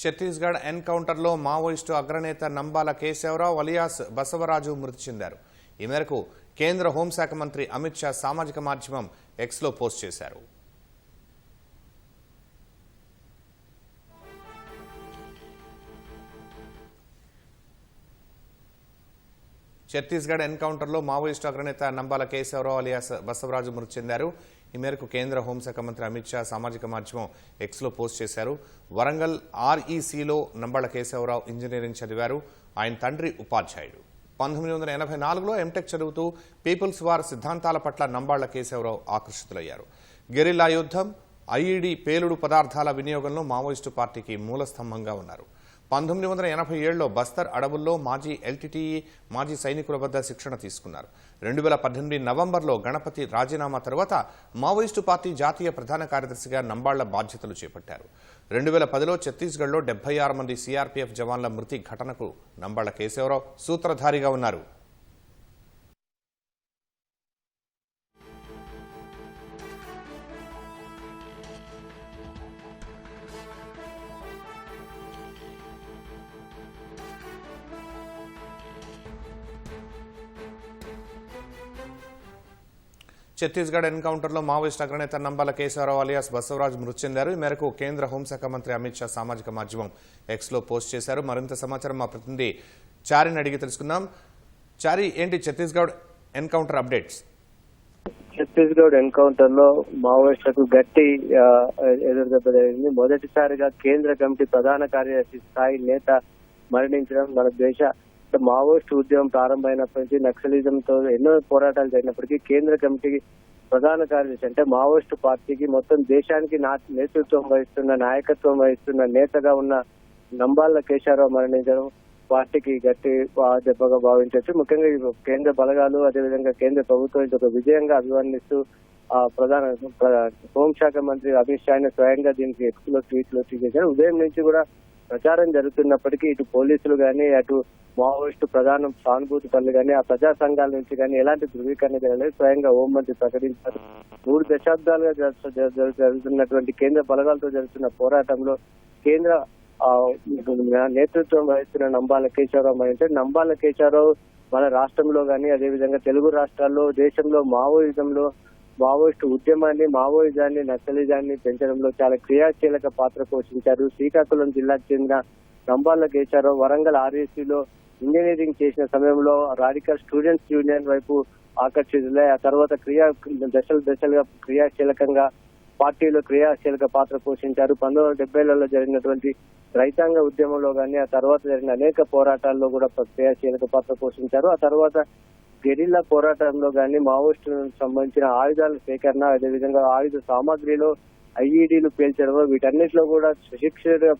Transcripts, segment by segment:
ఛత్తీస్గఢ్ ఎన్కౌంటర్లో మావోయిస్టు అగ్రనేత నంబాల కేశవరావు అలియాస్ బసవరాజు మృతి చెందారు. ఈ మేరకు కేంద్ర హోంశాఖ మంత్రి అమిత్ షా సామాజిక మాధ్యమం ఎక్స్లో పోస్ట్ చేశారు. ఛత్తీస్గఢ్ ఎన్కౌంటర్లో మావోయిస్టు అగ్రనేత నంబాల కేశవరావు అలియాస్ బసవరాజు మృతి చెందారు. ఈ మేరకు కేంద్ర హోంశాఖ మంత్రి అమిత్ షా సామాజిక మాధ్యమం ఎక్స్లో పోస్ట్ చేశారు. వరంగల్ ఆర్ఈసీలో నంబళ్ళ కేశవరావు ఇంజనీరింగ్ చదివారు. ఆయన తండ్రి ఉపాధ్యాయుడు. పంతొమ్మిది వందల ఎనభై నాలుగులో ఎంటెక్ చదువుతూ పీపుల్స్ వార్ సిద్ధాంతాల పట్ల నంబాళ్ళ కేశవరావు ఆకర్షితులయ్యారు. గెరిల్లా యుద్ధం ఐఈడీ పేలుడు పదార్థాల వినియోగంలో మావోయిస్టు పార్టీకి మూలస్తంభంగా ఉన్నారు. పంతొమ్మిది వందల ఎనభై ఏడులో బస్తర్ అడవుల్లో మాజీ ఎల్టీటీఈ మాజీ సైనికుల వద్ద శిక్షణ తీసుకున్నారు. రెండు వేల పద్దెనిమిది నవంబర్లో గణపతి రాజీనామా తర్వాత మావోయిస్టు పార్టీ జాతీయ ప్రధాన కార్యదర్శిగా నంబాళ్ళ బాధ్యతలు చేపట్టారు. రెండు వేల పదిలో ఛత్తీస్గఢ్లో డెబ్బై ఆరు మంది సీఆర్పీఎఫ్ జవాన్ల మృతి ఘటనకు నంబాళ్ళ కేశవరావు సూత్రధారిగా ఉన్నారు. ఛత్తీస్గఢ్ ఎన్కౌంటర్లో మావోయిస్ట్ అగ్రనేత నంబాల కేశవరావు అలియాస్ బసవరాజ్ మృతి చెందారు. ఈ మేరకు కేంద్ర హోంశాఖ మంత్రి అమిత్ షా సామాజిక మాధ్యమం ఎక్స్లో పోస్ట్ చేశారు. మరింత సమాచారం మా ప్రతినిధి చారిని అడిగి తెలుసుకుందాం. చారి ఏంటి ఛత్తీస్గఢ్ ఎన్కౌంటర్ అప్డేట్స్? ఛత్తీస్గఢ్ ఎన్కౌంటర్లో మావోయిస్టులకు గట్టి ఎదురుదెబ్బ జరిగింది మొదటిసారిగా కేంద్ర కమిటీ ప్రధాన కార్యదర్శి స్థాయి నేత మరణించడం మన దేశ మావోయిస్ట్ ఉద్యమం ప్రారంభమైనప్పటి నుంచి నక్సలిజంతో ఎన్నో పోరాటాలు జరిగినప్పటికీ కేంద్ర కమిటీ ప్రధాన కార్యదర్శి అంటే మావోయిస్టు పార్టీకి మొత్తం దేశానికి నా- నేతృత్వం వహిస్తున్న నాయకత్వం వహిస్తున్న నేతగా ఉన్న నంబాళ్ళ కేశారావు మరణించడం పార్టీకి గట్టి దెబ్బగా భావించవచ్చు. ముఖ్యంగా కేంద్ర బలగాలు అదేవిధంగా కేంద్ర ప్రభుత్వం ఇది ఒక విజయంగా అభివర్ణిస్తూ ఆ ప్రధాన హోంశాఖ మంత్రి అమిత్ షా స్వయంగా దీనికి ఎక్స్ ట్వీట్లు చేశారు. ఉదయం నుంచి కూడా ప్రచారం జరుగుతున్నప్పటికీ ఇటు పోలీసులు కానీ అటు మావోయిస్టు ప్రధాన సానుభూతి పనులు కానీ ఆ ప్రజా సంఘాల నుంచి కానీ ఎలాంటి ధృవీకరణ జరగలేదు. స్వయంగా హోంమంత్రి ప్రకటించారు. మూడు దశాబ్దాలుగా జరుగుతున్నటువంటి కేంద్ర బలగాలతో జరుగుతున్న పోరాటంలో కేంద్ర నేతృత్వం వహిస్తున్న నంబాల కేశవరావు అంటే నంబాల కేశవరావు మన రాష్ట్రంలో కానీ అదేవిధంగా తెలుగు రాష్ట్రాల్లో దేశంలో మావోయిజంలో మావోయిస్టు ఉద్యమాన్ని మావోయిజాన్ని నక్సలిజాన్ని పెంచడంలో చాలా క్రియాశీలక పాత్ర పోషించారు. శ్రీకాకుళం జిల్లాకు చెందిన నంబాల కేశారావు వరంగల్ ఆర్ఏసీలో ఇంజనీరింగ్ చేసిన సమయంలో రాడికల్ స్టూడెంట్స్ యూనియన్ వైపు ఆకర్షితులై ఆ తర్వాత క్రియా దశలు దశలుగా క్రియాశీలకంగా పార్టీలో క్రియాశీలక పాత్ర పోషించారు. పంతొమ్మిది వందల డెబ్బైలలో జరిగినటువంటి రైతాంగ ఉద్యమంలో కానీ ఆ తర్వాత జరిగిన అనేక పోరాటాల్లో కూడా క్రియాశీలక పాత్ర పోషించారు. ఆ తర్వాత గెరిల్లా పోరాటంలో కానీ మావోయిస్టులకు సంబంధించిన ఆయుధాల సేకరణ అదేవిధంగా ఆయుధ సామాగ్రిలో ఐఈడీలు పేల్చడం వీటన్నిటిలో కూడా సుశిక్షణ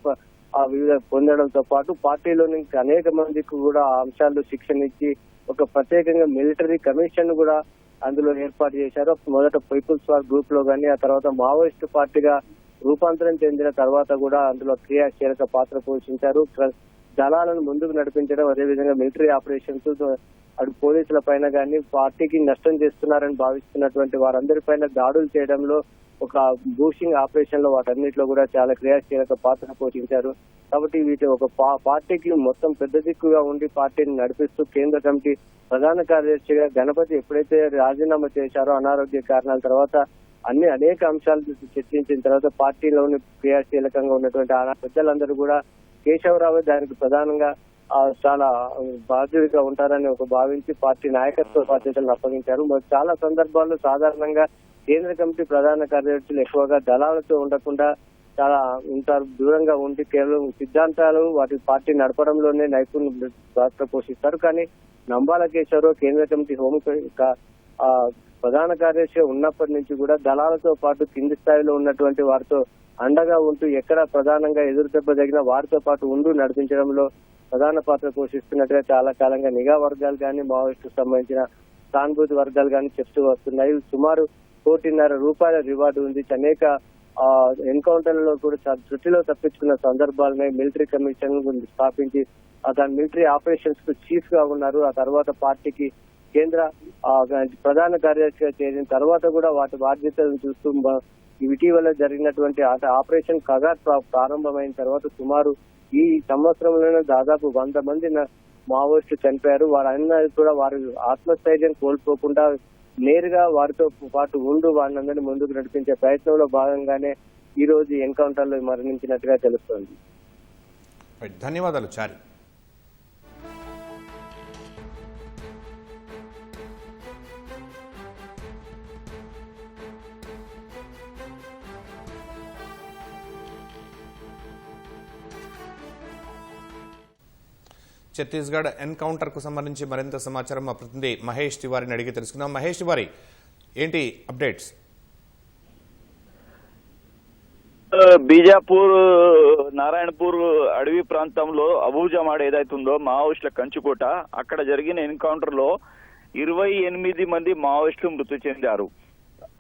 వివిధ పొందడంతో పాటు పార్టీలో నుంచి అనేక మందికి కూడా అంశాల్లో శిక్షణ ఇచ్చి ఒక ప్రత్యేకంగా మిలిటరీ కమిషన్ కూడా అందులో ఏర్పాటు చేశారు. మొదట పీపుల్స్ వార్ గ్రూప్లో గానీ ఆ తర్వాత మావోయిస్ట్ పార్టీగా రూపాంతరం చెందిన తర్వాత కూడా అందులో క్రియాశీలక పాత్ర పోషించారు. దళాలను ముందుకు నడిపించడం అదేవిధంగా మిలిటరీ ఆపరేషన్స్ అటు పోలీసుల పైన కానీ పార్టీకి నష్టం చేస్తున్నారని భావిస్తున్నటువంటి వారందరి పైన దాడులు చేయడంలో ఒక బూషింగ్ ఆపరేషన్లో వాటన్నిటిలో కూడా చాలా క్రియాశీలక పాత్ర పోషించారు. కాబట్టి వీటి ఒక పా- పార్టీకి మొత్తం పెద్ద దిక్కుగా ఉండి పార్టీని నడిపిస్తూ కేంద్ర కమిటీ ప్రధాన కార్యదర్శిగా గణపతి ఎప్పుడైతే రాజీనామా చేశారో అనారోగ్య కారణాల తర్వాత అన్ని అనేక అంశాలు చర్చించిన తర్వాత పార్టీలోని క్రియాశీలకంగా ఉన్నటువంటి ఆ పెద్దలందరూ కూడా కేశవరావు దానికి ప్రధానంగా చాలా బాధ్యుడిగా ఉంటారని ఒక భావించి పార్టీ నాయకత్వ బాధ్యతలను అప్పగించారు. మరి చాలా సందర్భాల్లో సాధారణంగా కేంద్ర కమిటీ ప్రధాన కార్యదర్శులు ఎక్కువగా దళాలతో ఉండకుండా చాలా ఉంటారు దూరంగా ఉండి కేవలం సిద్ధాంతాలు వాటి పార్టీ నడపడంలోనే నైపుణ్యం పాత్ర పోషిస్తారు. కానీ నంబాల కేశవరావు కేంద్ర కమిటీ హోం ప్రధాన కార్యదర్శి ఉన్నప్పటి నుంచి కూడా దళాలతో పాటు కింది స్థాయిలో ఉన్నటువంటి వారితో అండగా ఉంటూ ఎక్కడ ప్రధానంగా ఎదురు తగిన వారితో పాటు ఉండు నడిపించడంలో ప్రధాన పాత్ర పోషిస్తున్నట్టుగా చాలా కాలంగా నిఘా వర్గాలు కానీ మావోయిస్టు సంబంధించిన సానుభూతి వర్గాలు కానీ చెప్తూ వస్తున్నాయి. సుమారు కోటిన్నర రూపాయల రివార్డు ఉంది. అనేక ఎన్కౌంటర్లలో కూడా చాలా తప్పించుకున్న సందర్భాలని మిలిటరీ కమిషన్ స్థాపించి ఆ దాని మిలిటరీ ఆపరేషన్స్కు చీఫ్గా ఉన్నారు. ఆ తర్వాత పార్టీకి కేంద్ర ప్రధాన కార్యదర్శిగా చేరిన తర్వాత కూడా వాటి బాధ్యతలను చూస్తూ ఇటీవల జరిగినటువంటి ఆపరేషన్ కగార్ ప్రారంభమైన తర్వాత సుమారు ఈ సంవత్సరంలోనే దాదాపు వంద మంది మావోయిస్టులు చనిపోయారు. వారందరూ కూడా వారి ఆత్మస్థైర్యం కోల్పోకుండా నేరుగా వారితో పాటు ఉండు వాళ్ళందరినీ ముందుకు నడిపించే ప్రయత్నంలో భాగంగానే ఈ రోజు ఎన్కౌంటర్లో మరణించినట్టుగా తెలుస్తోంది. ధన్యవాదాలు చారి. ఛత్తీస్గఢ్ ఎన్కౌంటర్కు సంబంధించి మరింత సమాచారం మా ప్రతినిధి మహేష్ తివారిని అడిగి తెలుసుకుందాం. మహేష్ తివారి ఏంటి అప్డేట్స్? బీజాపూర్ నారాయణపూర్ అడవి ప్రాంతంలో అబూజమాడ్ ఏదైతే ఉందో మావోయిస్టుల కంచుకోట అక్కడ జరిగిన ఎన్కౌంటర్లో ఇరవై ఎనిమిది మంది మావోయిస్టులు మృతి చెందారు.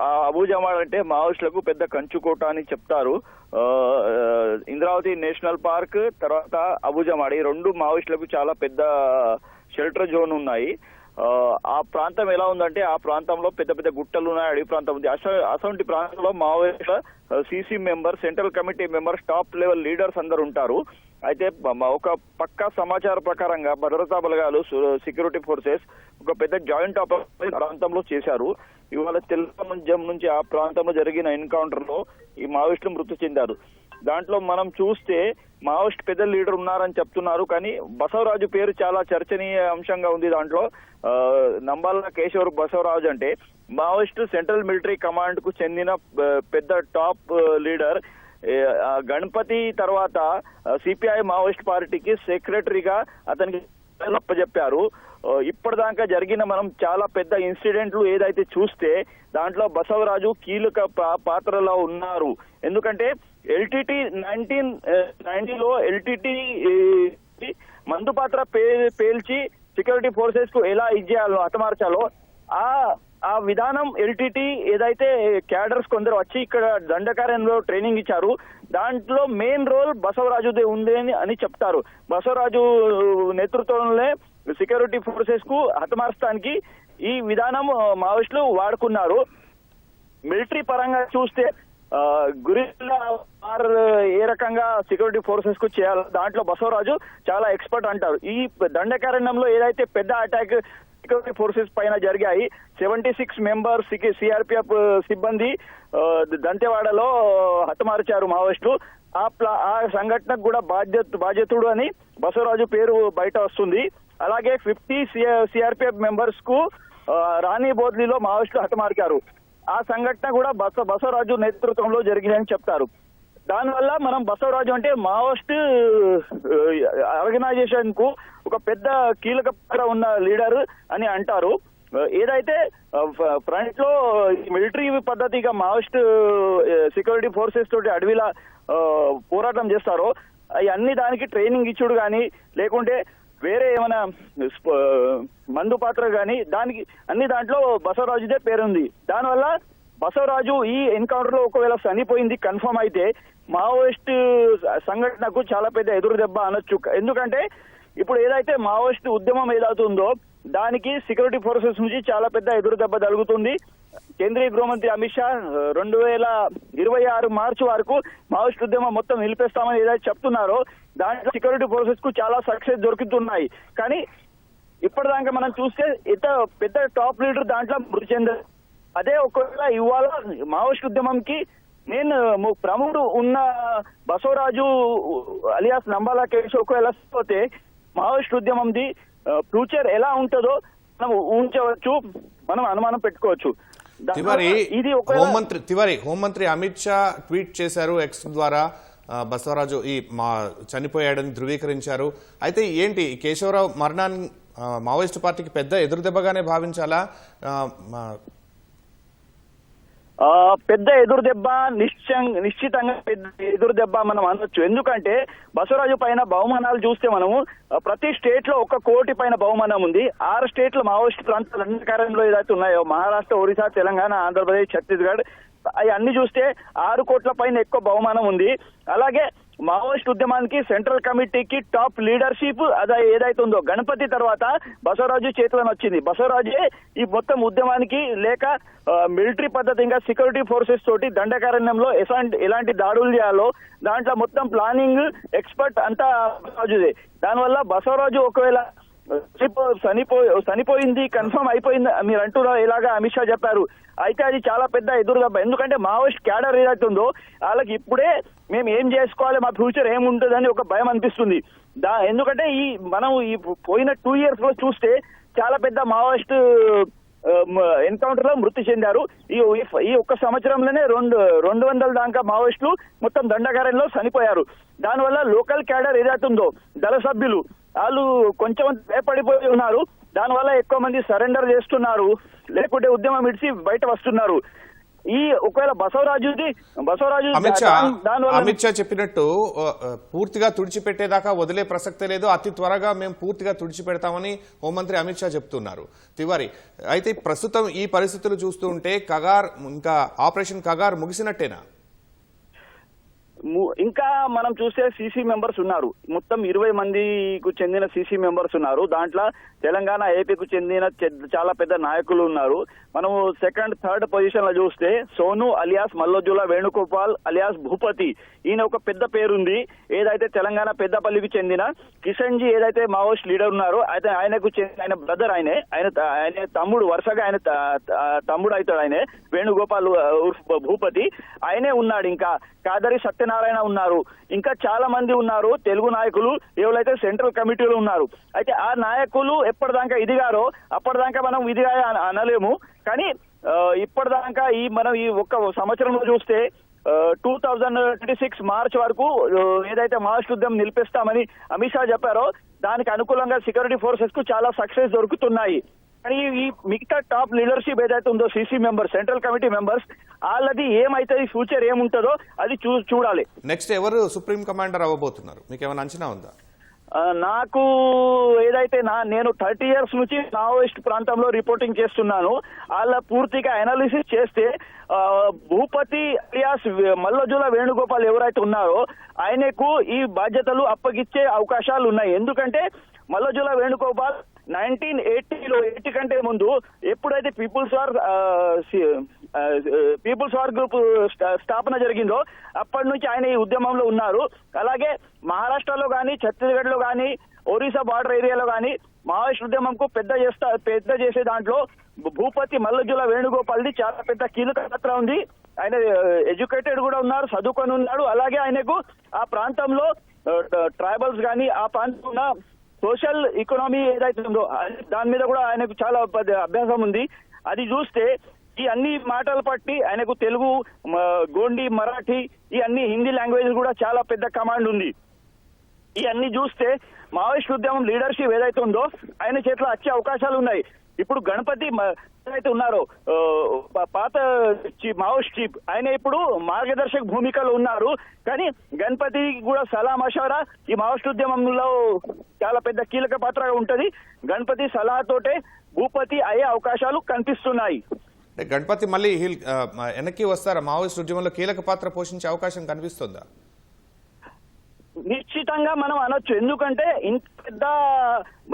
ఆ అబూజమాడ్ అంటే మావోయిస్టులకు పెద్ద కంచుకోట అని చెప్తారు. ఇంద్రావతి నేషనల్ పార్క్ తర్వాత అబూజమాడ్ ఈ రెండు మావోయిస్టులకు చాలా పెద్ద షెల్టర్ జోన్ ఉన్నాయి. ఆ, ప్రాంతం ఎలా ఉందంటే ఆ ప్రాంతంలో పెద్ద పెద్ద గుట్టలు ఉన్నాయి. అడవి ప్రాంతం ఉంది. అస అసొంటి ప్రాంతంలో మావోయిస్టుల CC member central committee members top level leaders అందరు ఉంటారు. అయితే ఒక పక్క సమాచార ప్రకారంగా భద్రతా బలగాలు సెక్యూరిటీ ఫోర్సెస్ ఒక పెద్ద జాయింట్ ఆపరేషన్ ప్రాంతంలో చేశారు. ఇవాళ తెల్లమంజం నుంచి ఆ ప్రాంతంలో జరిగిన ఎన్కౌంటర్లో ఈ మావోయిస్టులు మృతి చెందారు. దాంట్లో మనం చూస్తే మావోయిస్ట్ పెద్ద లీడర్ ఉన్నారని చెప్తున్నారు కానీ బసవరాజు పేరు చాలా చర్చనీయ అంశంగా ఉంది దాంట్లో. నంబాల కేశవర్ బసవరాజు అంటే మావోయిస్ట్ సెంట్రల్ మిలిటరీ కమాండ్కు చెందిన పెద్ద టాప్ లీడర్. గణపతి తర్వాత సిపిఐ మావోయిస్ట్ పార్టీకి సెక్రటరీగా అతనికి అప్పచెప్పారు ఇప్పటిదాకా జరిగిన మనం చాలా పెద్ద ఇన్సిడెంట్లు ఏదైతే చూస్తే దాంట్లో బసవరాజు కీలక పా- పాత్రలో ఉన్నారు. ఎందుకంటే ఎల్టీటీ నైన్టీన్ నైన్టీలో ఎల్టీటీ మందు పాత్ర పే- పేల్చి సెక్యూరిటీ ఫోర్సెస్కు ఎలా ఇచ్చేయాలో హతమార్చాలో ఆ ఆ విధానం ఎల్టీటీ ఏదైతే క్యాడర్స్ కొందరు వచ్చి ఇక్కడ దండకార్యంలో ట్రైనింగ్ ఇచ్చారు దాంట్లో మెయిన్ రోల్ బసవరాజుదే ఉంది అని అని చెప్తారు. బసవరాజు నేతృత్వంలోనే సెక్యూరిటీ ఫోర్సెస్కు హతమార్చడానికి ఈ విధానం మావోయిస్టులు వాడుకున్నారు. మిలిటరీ పరంగా చూస్తే ఆ, గురిల్లా వార్ ఏ రకంగా సెక్యూరిటీ ఫోర్సెస్కు చేయాలి దాంట్లో బసవరాజు చాలా ఎక్స్పర్ట్ అంటారు. ఈ దండకారణ్యంలో ఏదైతే పెద్ద అటాక్ సెక్యూరిటీ ఫోర్సెస్ పైన జరిగాయి సెవెంటీ సిక్స్ మెంబర్స్ సిఆర్పిఎఫ్ సిబ్బంది ఆ, దంతెవాడలో హతమార్చారు మావోయిస్టులు. ఆ ప్లా ఆ సంఘటనకు కూడా బాధ్యత బాధ్యతుడు అని బసవరాజు పేరు బయట వస్తుంది. అలాగే ఫిఫ్టీ సిఆర్పిఎఫ్ మెంబర్స్కు రాణి బోద్లీలో మావోయిస్టులు హతమార్కారు ఆ సంఘటన కూడా బస బసవరాజు నేతృత్వంలో జరిగిందని చెప్తారు. దానివల్ల మనం బసవరాజు అంటే మావోయిస్ట్ ఆర్గనైజేషన్కు ఒక పెద్ద కీలక పాత్ర ఉన్న లీడర్ అని అంటారు. ఏదైతే ఫ్రంట్లో మిలిటరీ పద్ధతిగా మావోయిస్ట్ సెక్యూరిటీ ఫోర్సెస్ తోటి అడవిలా పోరాటం చేస్తారో అన్ని దానికి ట్రైనింగ్ ఇచ్చుడు కానీ లేకుంటే వేరే ఏమైనా మందు పాత్ర కానీ దానికి అన్ని దాంట్లో బసవరాజుదే పేరుంది. దానివల్ల బసవరాజు ఈ ఎన్కౌంటర్లో ఒకవేళ చనిపోయింది కన్ఫర్మ్ అయితే మావోయిస్ట్ సంఘటనకు చాలా పెద్ద ఎదురు దెబ్బ అనొచ్చు. ఎందుకంటే ఇప్పుడు ఏదైతే మావోయిస్ట్ ఉద్యమం ఏదవుతుందో దానికి సెక్యూరిటీ ఫోర్సెస్ నుంచి చాలా పెద్ద ఎదురు దెబ్బ తగులుతుంది. కేంద్రీయ గృహమంత్రి అమిత్ షా రెండు వేల ఇరవై ఆరు మార్చి వరకు మావోయిస్ట్ ఉద్యమం మొత్తం నిలిపేస్తామని ఏదైతే చెప్తున్నారో దాంట్లో సెక్యూరిటీ ప్రాసెస్కు చాలా సక్సెస్ దొరుకుతున్నాయి. కానీ ఇప్పటిదాకా మనం చూస్తే ఇంత పెద్ద టాప్ లీడర్ దాంట్లో మృతి చెందారు అదే ఒకవేళ ఇవాళ మావోయిస్ట్ ఉద్యమంకి నేను ప్రముఖుడు ఉన్న బసవరాజు అలియాస్ నంబాలా కేసు ఒకవేళ పోతే మావోయిస్ట్ ఉద్యమంది ఫ్యూచర్ ఎలా ఉంటుందో మనం ఊహించవచ్చు మనం అనుమానం పెట్టుకోవచ్చు. తివారి హోంమంత్రి తివారి హోంమంత్రి అమిత్ షా ట్వీట్ చేశారు ఎక్స్ ద్వారా. బసవరాజు ఈ మా చనిపోయాడని ధృవీకరించారు. అయితే ఏంటి కేశవరావు మరణాన్ని మావోయిస్టు పార్టీకి పెద్ద ఎదురుదెబ్బగానే భావించాలా? పెద్ద ఎదురు దెబ్బ నిశ్చయం నిశ్చితంగా పెద్ద ఎదురు దెబ్బ మనం అనొచ్చు. ఎందుకంటే బసవరాజు పైన బహుమానాలు చూస్తే మనము ప్రతి స్టేట్లో ఒక కోటి పైన బహుమానం ఉంది. ఆరు స్టేట్ల మావోయిస్ట్ ప్రాంతాలు అన్ని కార్యంలో ఏదైతే ఉన్నాయో మహారాష్ట్ర ఒరిస్సా తెలంగాణ ఆంధ్రప్రదేశ్ ఛత్తీస్గఢ్ అన్ని చూస్తే ఆరు కోట్ల పైన ఎక్కువ బహుమానం ఉంది. అలాగే మావోయిస్ట్ ఉద్యమానికి సెంట్రల్ కమిటీకి టాప్ లీడర్షిప్ అదే ఏదైతే ఉందో గణపతి తర్వాత బసవరాజు చేతిలోకి వచ్చింది. బసవరాజే ఈ మొత్తం ఉద్యమానికి లేక మిలిటరీ పద్ధతి ఇంకా సెక్యూరిటీ ఫోర్సెస్ తోటి దండకారణ్యంలో ఎలాంటి ఎలాంటి దాడులు చేయాలో దాంట్లో మొత్తం ప్లానింగ్ ఎక్స్పర్ట్ అంతా బసవరాజుదే. దానివల్ల బసవరాజు ఒకవేళ చనిపో చనిపోయింది కన్ఫర్మ్ అయిపోయింది. మీరు అంటున్నారు ఇలాగా అమిత్ షా చెప్పారు. అయితే అది చాలా పెద్ద ఎదురుదెబ్బ ఎందుకంటే మావోయిస్ట్ క్యాడర్ ఏదైతే ఉందో వాళ్ళకి ఇప్పుడే మేము ఏం చేసుకోవాలి మా ఫ్యూచర్ ఏముంటుందని ఒక భయం అనిపిస్తుంది. దా ఎందుకంటే ఈ మనం ఈ పోయిన టూ ఇయర్స్లో చూస్తే చాలా పెద్ద మావోయిస్ట్ ఎన్కౌంటర్లో మృతి చెందారు. ఈ ఈ ఒక్క సంవత్సరంలోనే రెండు రెండు వందల దాకా మావోయిస్టులు మొత్తం దండకారంలో చనిపోయారు. దానివల్ల లోకల్ క్యాడర్ ఏదైతే ఉందో దళ సభ్యులు వాళ్ళు కొంచెం భయపడిపోయి ఉన్నారు. దానివల్ల ఎక్కువ మంది సరెండర్ చేస్తున్నారు. లేకుంటే ఉద్యమం ఇడిచి బయట వస్తున్నారు. ఈ ఒకవేళ బసవరాజుది బసవరాజు అమిత్ షా చెప్పినట్టు పూర్తిగా తుడిచిపెట్టేదాకా వదిలే ప్రసక్తే లేదు. అతి త్వరగా మేము పూర్తిగా తుడిచిపెడతామని హోంమంత్రి అమిత్ షా చెప్తున్నారు. తివారి అయితే ప్రస్తుతం ఈ పరిస్థితులు చూస్తూ ఉంటే కగార్ ఇంకా ఆపరేషన్ కగార్ ముగిసినట్టేనా? ఇంకా మనం చూస్తే సీసీ మెంబర్స్ ఉన్నారు. మొత్తం ఇరవై మందికి చెందిన సీసీ మెంబర్స్ ఉన్నారు. దాంట్లో తెలంగాణ ఏపీకి చెందిన చాలా పెద్ద నాయకులు ఉన్నారు. మనము సెకండ్ థర్డ్ పొజిషన్లో చూస్తే సోను అలియాస్ మల్లోజుల వేణుగోపాల్ అలియాస్ భూపతి. ఈయన ఒక పెద్ద పేరుంది. ఏదైతే తెలంగాణ పెద్దపల్లికి చెందిన కిషన్ జీ ఏదైతే మావోయిస్ట్ లీడర్ ఉన్నారో అయితే ఆయనకు చెందిన ఆయన బ్రదర్ ఆయనే. ఆయన ఆయన తమ్ముడు వరుసగా ఆయన తమ్ముడు అవుతాడు ఆయనే వేణుగోపాల్ భూపతి. ఆయనే ఉన్నాడు ఇంకా. కాదరి సత్యనారాయణ ఉన్నారు. ఇంకా చాలా మంది ఉన్నారు. తెలుగు నాయకులు ఎవరైతే సెంట్రల్ కమిటీలో ఉన్నారు. అయితే ఆ నాయకులు ఎప్పటిదాకా ఇదిగారో అప్పటిదాకా మనం ఇదిగా అనలేము. కానీ ఇప్పటిదాకా ఈ మనం ఈ ఒక్క సంవత్సరంలో చూస్తే two thousand twenty six March వరకు ఏదైతే మావోయిస్ట్ ఉద్యమం నిలిపిస్తామని అమిత్ షా చెప్పారో దానికి అనుకూలంగా సెక్యూరిటీ ఫోర్సెస్కు చాలా సక్సెస్ దొరుకుతున్నాయి. కానీ ఈ మిగతా టాప్ లీడర్షిప్ ఏదైతే ఉందో CC members central committee members వాళ్ళది ఏమైతుంది ఫ్యూచర్ ఏముంటుందో అది చూ చూడాలి. నెక్స్ట్ ఎవరు సుప్రీం కమాండర్ అవ్వబోతున్నారు? మీకు ఏమైనా అంచనా ఉందా? నాకు ఏదైతే నా నేను థర్టీ ఇయర్స్ నుంచి మావోయిస్ట్ ప్రాంతంలో రిపోర్టింగ్ చేస్తున్నాను. వాళ్ళ పూర్తిగా అనాలిసిస్ చేస్తే భూపతి అలియాస్ మల్లజుల వేణుగోపాల్ ఎవరైతే ఉన్నారో ఆయనకు ఈ బాధ్యతలు అప్పగిచ్చే అవకాశాలు ఉన్నాయి. ఎందుకంటే మల్లజుల వేణుగోపాల్ నైన్టీన్ ఎయిటీలో ఎయిటీ కంటే ముందు ఎప్పుడైతే people's war people's war group స్థాపన జరిగిందో అప్పటి నుంచి ఆయన ఈ ఉద్యమంలో ఉన్నారు. అలాగే మహారాష్ట్రలో కానీ ఛత్తీస్గఢ్లో కానీ ఒరిస్సా బార్డర్ ఏరియాలో కానీ మావోయిస్ట్ ఉద్యమంకు పెద్ద చేస్తా పెద్ద చేసే దాంట్లో భూపతి మల్లజుల వేణుగోపాల్ది చాలా పెద్ద కీలక పాత్ర ఉంది. ఆయన ఎడ్యుకేటెడ్ కూడా ఉన్నారు చదువుకొని ఉన్నాడు. అలాగే ఆయనకు ఆ ప్రాంతంలో ట్రైబల్స్ కానీ ఆ ప్రాంతంలో ఉన్న సోషల్ ఎకనామీ ఏదైతే ఉందో అది- దాని మీద కూడా ఆయనకు చాలా పెద్ద అభ్యాసం ఉంది. అది చూస్తే ఈ అన్ని మాటలు పట్టి ఆయనకు తెలుగు గోండి మరాఠీ ఈ అన్ని హిందీ లాంగ్వేజ్ కూడా చాలా పెద్ద కమాండ్ ఉంది. ఈ అన్ని చూస్తే మావోయిస్ట్ ఉద్యమం లీడర్షిప్ ఏదైతే ఉందో ఆయన చేతిలో వచ్చే అవకాశాలు ఉన్నాయి. ఇప్పుడు గణపతి అయితే ఉన్నారు ఉన్నారో పాత చీ- మావోయిస్ట్ చీఫ్ ఆయన ఇప్పుడు మార్గదర్శక భూమికలో ఉన్నారు. కానీ గణపతి కూడా సలా మషారా ఈ మావోస్ట్ ఉద్యమంలో చాలా పెద్ద కీలక పాత్రగా ఉంటది. గణపతి సలహాతోటే భూపతి అయ్యే అవకాశాలు కనిపిస్తున్నాయి. గణపతి మళ్ళీ హిల్ వెనక్కి వస్తారా? మావోయిస్ట్ ఉద్యమంలో కీలక పాత్ర పోషించే అవకాశం కనిపిస్తుందా? నిశ్చితంగా మనం అనొచ్చు. ఎందుకంటే ఇంత పెద్ద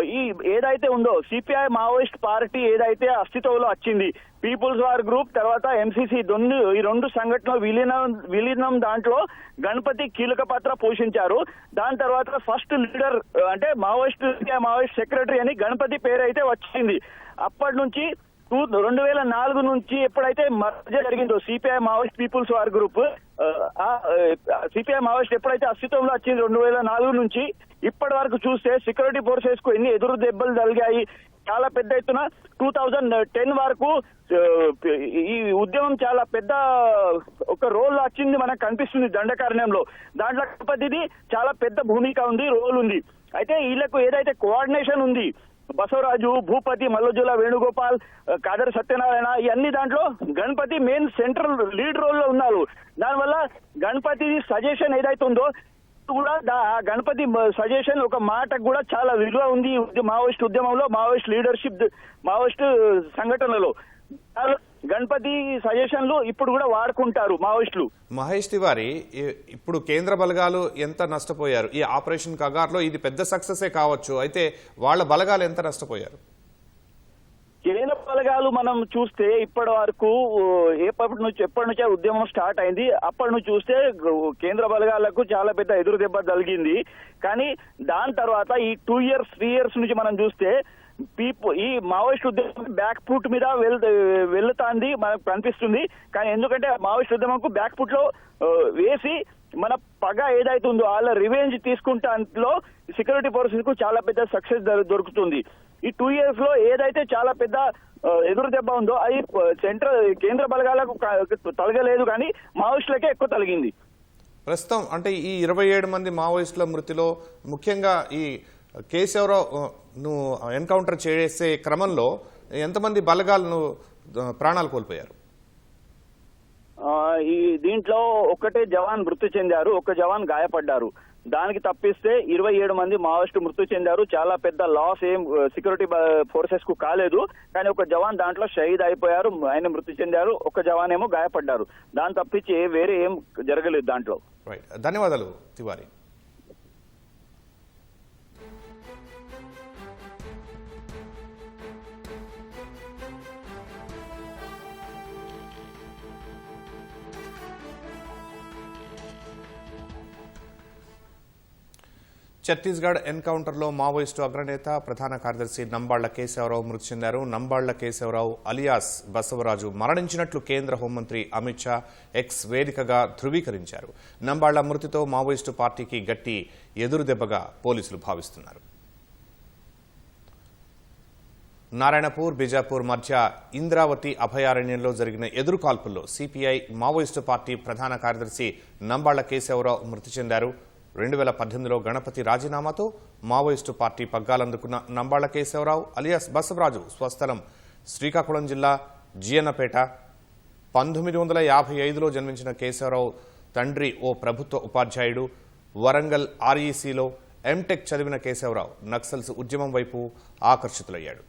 ఈ ఏదైతే ఉందో సిపిఐ మావోయిస్ట్ పార్టీ ఏదైతే అస్తిత్వంలో వచ్చింది పీపుల్స్ వార్ గ్రూప్ తర్వాత ఎంసీసీ రెండు ఈ రెండు సంఘటనలు విలీనం విలీనం దాంట్లో గణపతి కీలక పాత్ర పోషించారు. దాని తర్వాత ఫస్ట్ లీడర్ అంటే మావోయిస్ట్ మావోయిస్ట్ సెక్రటరీ అని గణపతి పేరు అయితే వచ్చింది. అప్పటి నుంచి టూ రెండు వేల నాలుగు నుంచి ఎప్పుడైతే మధ్య జరిగిందో CPI Maoist people's war group CPI Maoist ఎప్పుడైతే అస్తిత్వంలో వచ్చింది రెండు వేల నాలుగు నుంచి ఇప్పటి వరకు చూస్తే సెక్యూరిటీ ఫోర్సెస్కు ఎన్ని ఎదురు దెబ్బలు జరిగాయి చాలా పెద్ద ఎత్తున టూ థౌజండ్ టెన్ వరకు ఈ ఉద్యమం చాలా పెద్ద ఒక రోల్ వచ్చింది మనకు కనిపిస్తుంది దండకారణ్యంలో దాంట్లో గణపతిది చాలా పెద్ద భూమిక ఉంది రోల్ ఉంది. అయితే వీళ్ళకు ఏదైతే కోఆర్డినేషన్ ఉంది బసవరాజు భూపతి మల్లజుల వేణుగోపాల్ కాదర్ సత్యనారాయణ ఇవన్నీ దాంట్లో గణపతి మెయిన్ సెంట్రల్ లీడ్ రోల్లో ఉన్నారు. దానివల్ల గణపతి సజెషన్ ఏదైతే ఉందో కూడా ఆ గణపతి సజెషన్ ఒక మాటకు కూడా చాలా విలువ ఉంది మావోయిస్ట్ ఉద్యమంలో మావోయిస్ట్ లీడర్షిప్ మావోయిస్ట్ సంఘటనలో. గణపతి సజెషన్లు ఇప్పుడు కూడా వాడుకుంటారు మావోయిస్టులు. మహేష్ తివారి ఇప్పుడు కేంద్ర బలగాలు ఎంత నష్టపోయారు? ఈ ఆపరేషన్ కగార్లో ఇది పెద్ద సక్సెసే కావచ్చు. అయితే వాళ్ళ బలగాలు ఎంత నష్టపోయారు? కేంద్ర బలగాలు మనం చూస్తే ఇప్పటి వరకు ఎప్పటి నుంచి ఎప్పటి నుంచే ఉద్యమం స్టార్ట్ అయింది. అప్పటి నుంచి చూస్తే కేంద్ర బలగాలకు చాలా పెద్ద ఎదురు దెబ్బ తగిలింది. కానీ దాని తర్వాత ఈ టూ ఇయర్స్ త్రీ ఇయర్స్ నుంచి మనం చూస్తే పీపుల్ ఈ మావోయిస్ట్ ఉద్యమం బ్యాక్ ఫుట్ మీద వెళ్తాంది మనకు కనిపిస్తుంది. కానీ ఎందుకంటే మావోయిస్ట్ ఉద్యమంకు బ్యాక్ ఫుట్లో వేసి మన పగ ఏదైతే ఉందో వాళ్ళ రివెంజ్ తీసుకుంటే అందులో సెక్యూరిటీ ఫోర్సెస్కు చాలా పెద్ద సక్సెస్ దొరుకుతుంది. ఈ టూ ఇయర్స్లో ఏదైతే చాలా పెద్ద ఎదురు దెబ్బ ఉందో అది సెంట్రల్ కేంద్ర బలగాలకు తలగలేదు కానీ మావోయిస్టులకే ఎక్కువ తలిగింది. ప్రస్తుతం అంటే ఈ ఇరవై ఏడు మంది మావోయిస్టుల మృతిలో ముఖ్యంగా ఈ కేశవరావు ఆ, ను ఎన్కౌంటర్ చేసే క్రమంలో ఎంతమంది బలగాలను ప్రాణాలు కోల్పోయారు? ఈ దీంట్లో ఒక్కటే జవాన్ మృతి చెందారు ఒక జవాన్ గాయపడ్డారు. దానికి తప్పిస్తే ఇరవై ఏడు మంది మావోయిస్టు మృతి చెందారు. చాలా పెద్ద లాస్ ఏం సెక్యూరిటీ ఫోర్సెస్కు కాలేదు. కానీ ఒక జవాన్ దాంట్లో షహీద్ అయిపోయారు ఆయన మృతి చెందారు ఒక జవాన్ ఏమో గాయపడ్డారు. దాని తప్పించి వేరే ఏం జరగలేదు దాంట్లో. ధన్యవాదాలు తివారి. ఛత్తీస్గఢ్ ఎన్కౌంటర్లో మావోయిస్టు అగ్రనేత ప్రధాన కార్యదర్శి నంబాళ్ళ కేశవరావు మృతి చెందారు. నంబాళ్ళ కేశవరావు అలియాస్ బసవరాజు మరణించినట్లు కేంద్ర హోంమంత్రి అమిత్ షా ఎక్స్ వేదికగా ధృవీకరించారు. నంబాళ్ళ మృతితో మావోయిస్టు పార్టీకి గట్టి ఎదురుదెబ్బగా పోలీసులు భావిస్తున్నారు. నారాయణపూర్ బీజాపూర్ మధ్య ఇంద్రావతి అభయారణ్యంలో జరిగిన ఎదురుకాల్పుల్లో సిపిఐ మావోయిస్టు పార్టీ ప్రధాన కార్యదర్శి నంబాళ్ళ కేశవరావు మృతి చెందారు. రెండు వేల పద్దెనిమిదిలో గణపతి రాజీనామాతో మావోయిస్టు పార్టీ పగ్గాలందుకున్న నంబాళ్ళ కేశవరావు అలియాస్ బసవరాజు స్వస్థలం శ్రీకాకుళం జిల్లా జియన్నపేట. పంతొమ్మిది వందల యాభై ఐదులో జన్మించిన కేశవరావు తండ్రి ఓ ప్రభుత్వ ఉపాధ్యాయుడు. వరంగల్ ఆర్ఈసీలో ఎంటెక్ చదివిన కేశవరావు నక్సల్స్ ఉద్యమం వైపు ఆకర్షితులయ్యాడు.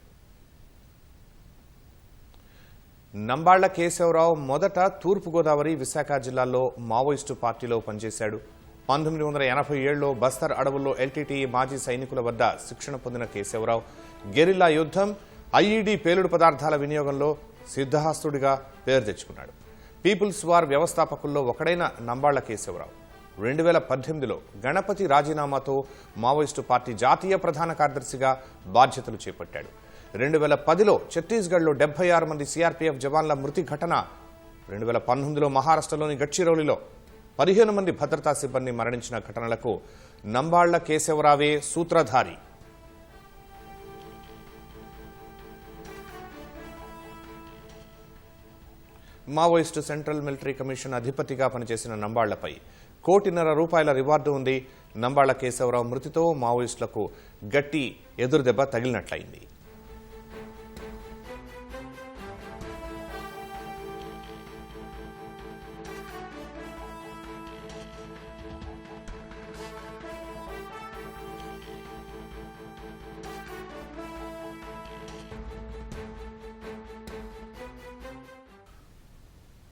నంబాళ్ళ కేశవరావు మొదట తూర్పుగోదావరి విశాఖ జిల్లాల్లో మావోయిస్టు పార్టీలో పనిచేశాడు. పంతొమ్మిది వందల ఎనభై ఏడులో బస్తర్ అడవుల్లో ఎల్టీటీ మాజీ సైనికుల వద్ద శిక్షణ పొందిన కేశవరావు గెరిల్లా యుద్ధం ఐఈడీ పేలుడు పదార్థాల వినియోగంలో సిద్ధహస్తుడిగా పేరు తెచ్చుకున్నాడు. పీపుల్స్ వార్ వ్యవస్థాపకుల్లో ఒకడైన నంబాళ్ళ కేశవరావు. రెండు వేల పద్దెనిమిదిలో గణపతి రాజీనామాతో మావోయిస్టు పార్టీ జాతీయ ప్రధాన కార్యదర్శిగా బాధ్యతలు చేపట్టాడు. రెండు వేల పదిలో ఛత్తీస్గఢ్లో డెబ్బై ఆరు మంది సిఆర్పీఎఫ్ జవాన్ల మృతి ఘటన రెండు వేల పంతొమ్మిదిలో మహారాష్ట్రలోని గడ్చిరౌలిలో పదిహేను మంది భద్రతా సిబ్బంది మరణించిన ఘటనలకు నంబాళ్ళ కేశవరావే సూత్రధారి. మావోయిస్టు సెంట్రల్ మిలిటరీ కమిషన్ అధిపతిగా పనిచేసిన నంబాళ్ళపై కోటిన్నర రూపాయల రివార్డు ఉంది. నంబాళ్ళ కేశవరావు మృతితో మావోయిస్టులకు గట్టి ఎదురుదెబ్బ తగిలినట్లయింది.